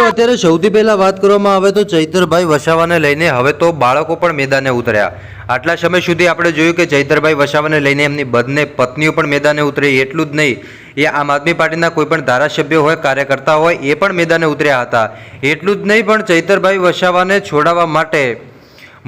મિત્રો, અત્યારે સૌથી પહેલા વાત કરવામાં આવે તો ચૈતરભાઈ વસાવાને લઈને હવે તો બાળકો પણ મેદાને ઉતર્યા. આટલા સમય સુધી આપણે જોયું કે ચૈતરભાઈ વસાવાને લઈને એમની બંને પત્નીઓ પણ મેદાને ઉતરી, એટલું જ નહીં. એ આમ આદમી પાર્ટીના કોઈ પણ ધારાસભ્ય હોય, કાર્યકર્તા હોય, એ પણ મેદાને ઉતર્યા હતા. એટલું જ નહીં, પણ ચૈતરભાઈ વસાવાને છોડાવવા માટે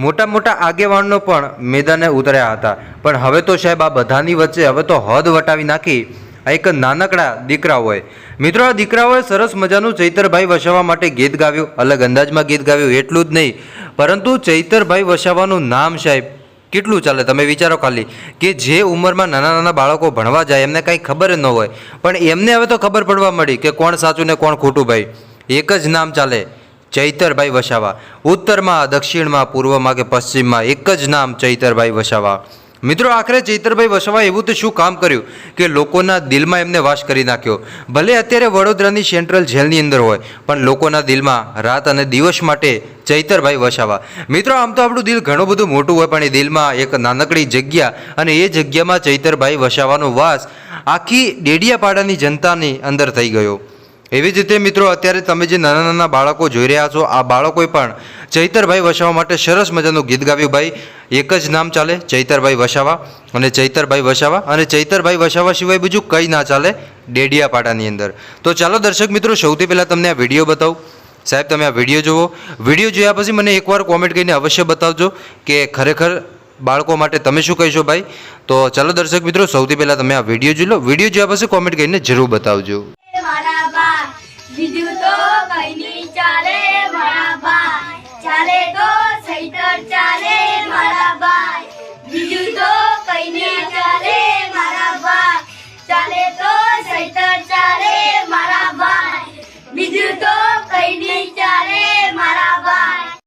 મોટા મોટા આગેવાનો પણ મેદાને ઉતર્યા હતા. પણ હવે તો સાહેબ આ બધાની વચ્ચે હવે તો હદ વટાવી નાખી. આ એક નાનકડા દીકરા હોય. મિત્રો, આ દીકરાઓએ સરસ મજાનું ચૈતરભાઈ વસાવા માટે ગીત ગાવ્યું. અલગ અંદાજમાં ગીત ગાવ્યું, એટલું જ નહીં. પરંતુ ચૈતરભાઈ વસાવાનું નામ સાહેબ, કેટલું ચાલે? તમે વિચારો ખાલી. કે જે ઉંમરમાં નાના નાના બાળકો ભણવા જાય, એમને કાંઈ ખબર ન હોય. પણ એમને હવે તો ખબર પડવા મળી કે કોણ સાચું ને કોણ ખોટું ભાઈ. એક જ નામ ચાલે, ચૈતરભાઈ વસાવા. ઉત્તરમાં, દક્ષિણમાં, પૂર્વમાં કે પશ્ચિમમાં, એક જ નામ ચૈતરભાઈ વસાવા. મિત્રો આખરે ચૈતરભાઈ વસવા એવું તો શું કામ કર્યું કે લોકોના દિલમાં એમને વાસ કરી નાખ્યો. ભલે અત્યારે વડોદરાની સેન્ટ્રલ જેલની અંદર હોય, પણ લોકોના દિલમાં રાત અને દિવસ માટે ચૈતરભાઈ વસાવા. મિત્રો, આમ તો આપણું દિલ ઘણું બધું મોટું હોય, પણ એ દિલમાં એક નાનકડી જગ્યા અને એ જગ્યામાં ચૈતરભાઈ વસાવાનો વાસ આખી ડેડિયાપાડાની જનતાની અંદર થઈ ગયો. એવી જ રીતે મિત્રો, અત્યારે તમે જે નાના નાના બાળકો જોઈ રહ્યા છો, આ બાળકોએ પણ ચૈતરભાઈ વસાવા માટે સરસ મજાનું ગીત ગાવ્યું. ભાઈ, એક જ નામ ચાલે, ચૈતરભાઈ વસાવા અને ચૈતરભાઈ વસાવા અને ચૈતરભાઈ વસાવા સિવાય બીજું કંઈ ના ચાલે ડેડિયાપાડાની અંદર. તો ચાલો દર્શક મિત્રો, સૌથી પહેલાં તમને આ વીડિયો બતાવું. સાહેબ, તમે આ વીડિયો જુઓ. વીડિયો જોયા પછી મને એકવાર કોમેન્ટ કરીને અવશ્ય બતાવજો કે ખરેખર બાળકો માટે તમે શું કહીશો ભાઈ? તો ચાલો દર્શક મિત્રો, સૌથી પહેલાં તમે આ વીડિયો જોઈ લો. વીડિયો જોયા પછી કોમેન્ટ કરીને જરૂર બતાવજો.